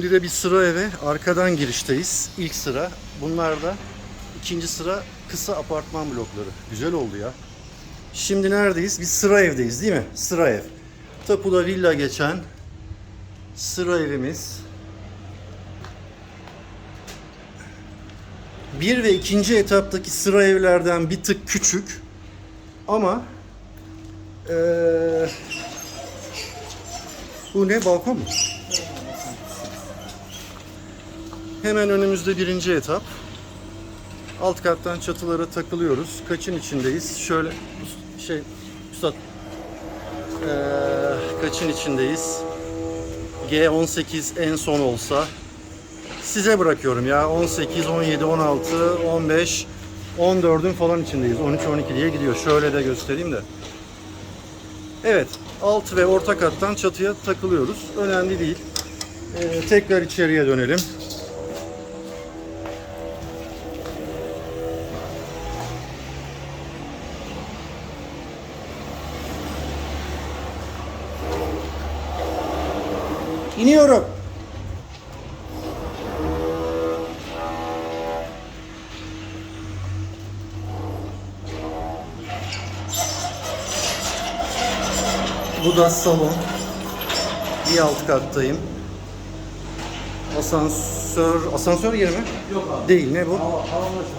Şimdi de bir sıra eve arkadan girişteyiz. İlk sıra. Bunlar da ikinci sıra kısa apartman blokları. Güzel oldu ya. Şimdi neredeyiz? Biz sıra evdeyiz değil mi? Sıra ev. Tapuda villa geçen sıra evimiz. Bir ve ikinci etaptaki sıra evlerden bir tık küçük. Ama eee, bu ne balkon mu? Hemen önümüzde birinci etap. Alt kattan çatılara takılıyoruz. Kaçın içindeyiz? Şöyle şey üstad eee, kaçın içindeyiz? G18 en son olsa size bırakıyorum ya 18, 17, 16, 15, 14'ün falan içindeyiz. 13, 12 diye gidiyor. Şöyle de göstereyim de. Evet, alt ve orta kattan çatıya takılıyoruz. Önemli değil. Ee, tekrar içeriye dönelim. İniyorum. Bu da salon. Bir alt kattayım. Asansör, asansör yeri mi? Yok abi. Değil ne bu? Hava, hava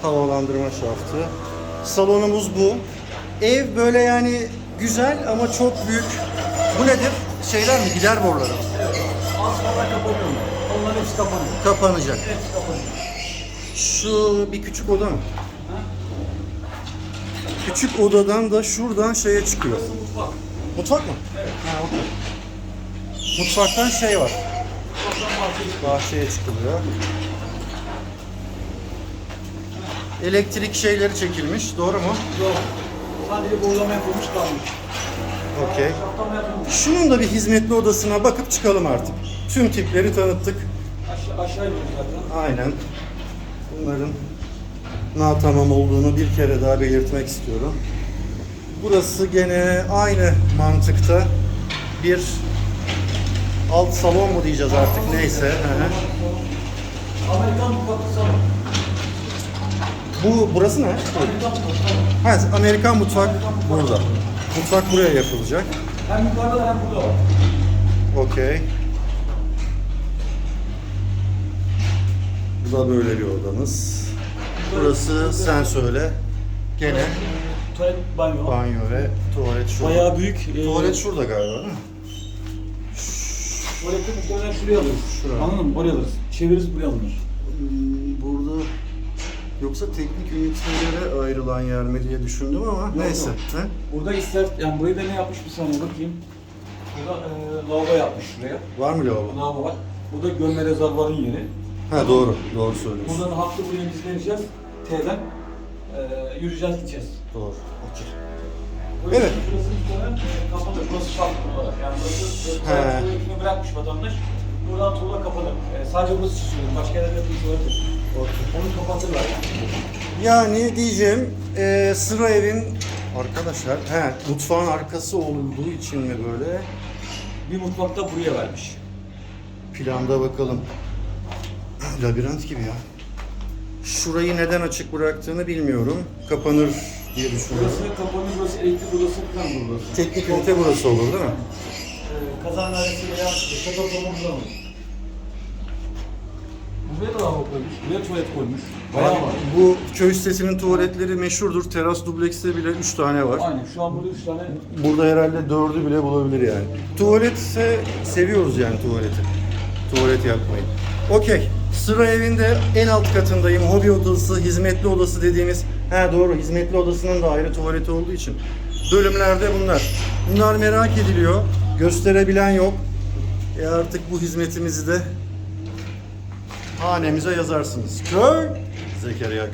Havalandırma şaftı. Salonumuz bu. Ev böyle yani güzel ama çok büyük. Bu nedir? Şeyler mi? Gider boruları. mı? Sonra kapanıyor mu? Onların hepsi kapanıyor. Kapanacak. Hepsi kapanıyor. Şu bir küçük oda mı? Küçük odadan da şuradan şeye çıkıyor. Burası mutfak. Mutfak mı? Evet. Ha, okey. Mutfaktan şey var. Mutfaktan. Bahçeye çıkılıyor. Elektrik şeyleri çekilmiş. Doğru mu? Yok. Sadece boğulama yapılmış kalmış. Okey. Şunun da bir hizmetli odasına bakıp çıkalım artık. Tüm tipleri tanıttık. Aşağı, aşağı iniyoruz zaten. Aynen. Bunların na tamam olduğunu bir kere daha belirtmek istiyorum. Burası gene aynı mantıkta bir alt salon mu diyeceğiz artık neyse. Hı hı. Amerikan mutfaklı salon. Bu burası ne? Amerikan salon. Ha, Amerikan mutfak burada. Mutfak buraya yapılacak. Hem yukarıda hem burada var. Okey. Bu da böyle bir odamız. Burası sen söyle. Gene Tuvalet, banyo. banyo ve tuvalet şurada. Bayağı büyük. e, Tuvalet şurada galiba değil mi? Tuvaleti muhtemelen şuraya alırız. Şuraya. Anladın mı? Buraya alırız. Çeviririz buraya alınır. Hmm, Burada yoksa teknik ünitelere ayrılan yer mi diye düşündüm ama neyse. yok. He? Burada ister, yani burayı da ne yapmış bir saniye bakayım. Burada e, lavabo yapmış şuraya. Var mı lavabo? Lavabo var. Burada gömme rezervuarın yeri. Ha doğru, doğru söylüyorsun. Buradan haklı buraya biz deneyeceğiz. T'den e, yürüyeceğiz gideceğiz. Doğru. Okey. Burası, Evet. Burası muhtemelen e, kapalı. Burası şartlı olarak. Yani burası e, He. tuvaletini bırakmış vatandaş. Buradan tuğla kapalı. E, sadece burası söylüyorum. Başka yerlerde bir tuvalet yok. Onu kapatırlar. Yani diyeceğim e, sıra evin arkadaşlar he, mutfağın arkası olduğu için mi böyle Bir mutfakta buraya vermiş. planda bakalım. Labirent gibi ya. Şurayı neden açık bıraktığını bilmiyorum. Kapanır diye düşünüyorum. Burası kapanıyor, burası elektrik odası falan burası. Teknik ünite burası olur değil mi? Ee, kazan dairesi veya şato falan. Buraya da lavabo koymuş, buraya tuvalet koymuş. Bayağı var. Bu köy sitesinin tuvaletleri meşhurdur. Teras dublekste bile 3 tane var. Aynen, şu an burada üç tane Burada herhalde 4'ü bile bulabilir yani. Tuvaletse seviyoruz yani tuvaleti. Tuvalet yapmayı. Okey. Sıra evinde en alt katındayım. Hobi odası, hizmetli odası dediğimiz. Ha doğru, hizmetli odasının da ayrı tuvaleti olduğu için. Bölümlerde bunlar. Bunlar merak ediliyor. Gösterebilen yok. E artık bu hizmetimizi de hanemize yazarsınız. Köy Zekeriya Köy.